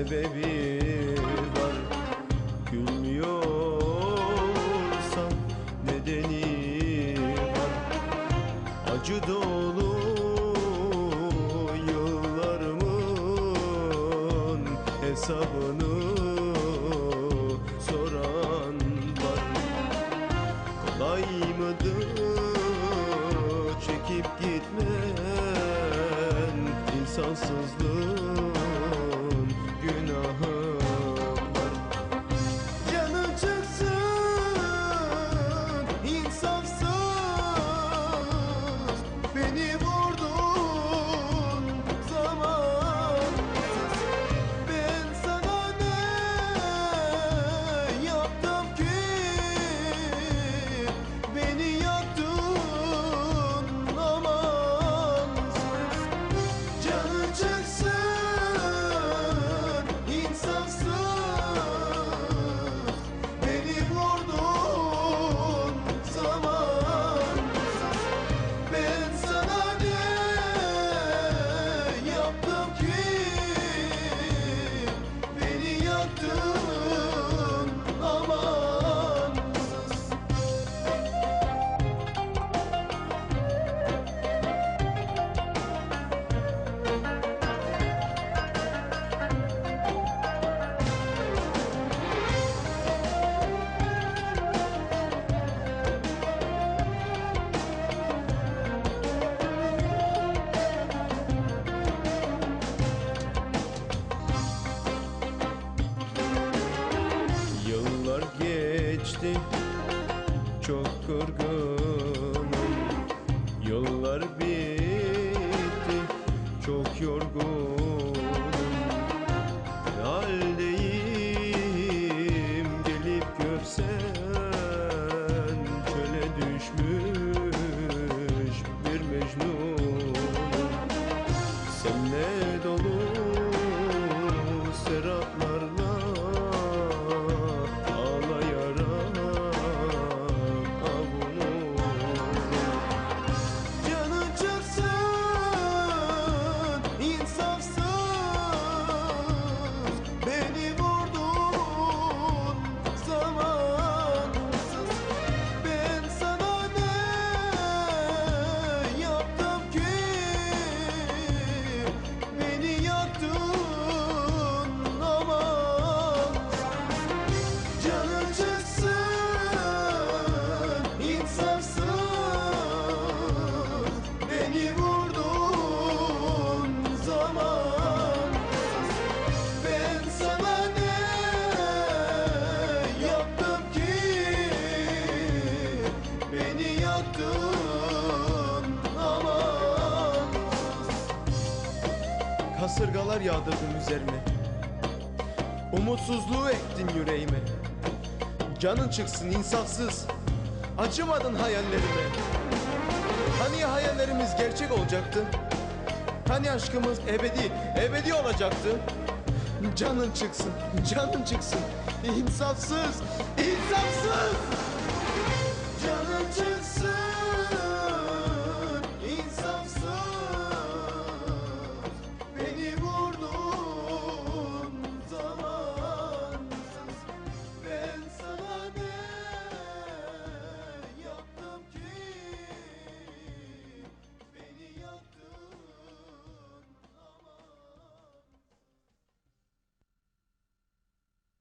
sebebi var. Gülmüyorsan nedeni var. Acı dolu yıllarımın hesabını soran var. Kolay mıdır çekip gitmen? İnsansızlığın geçti. Çok kırgınım. Yıllar bitti. Çok yorgunum Kasırgalar yağdırdın üzerime. Umutsuzluğu ektin yüreğime. Canın çıksın insafsız. Acımadın hayallerime. Hani hayallerimiz gerçek olacaktı? Hani aşkımız ebedi, ebedi olacaktı? Canın çıksın, canın çıksın. İnsafsız, insafsız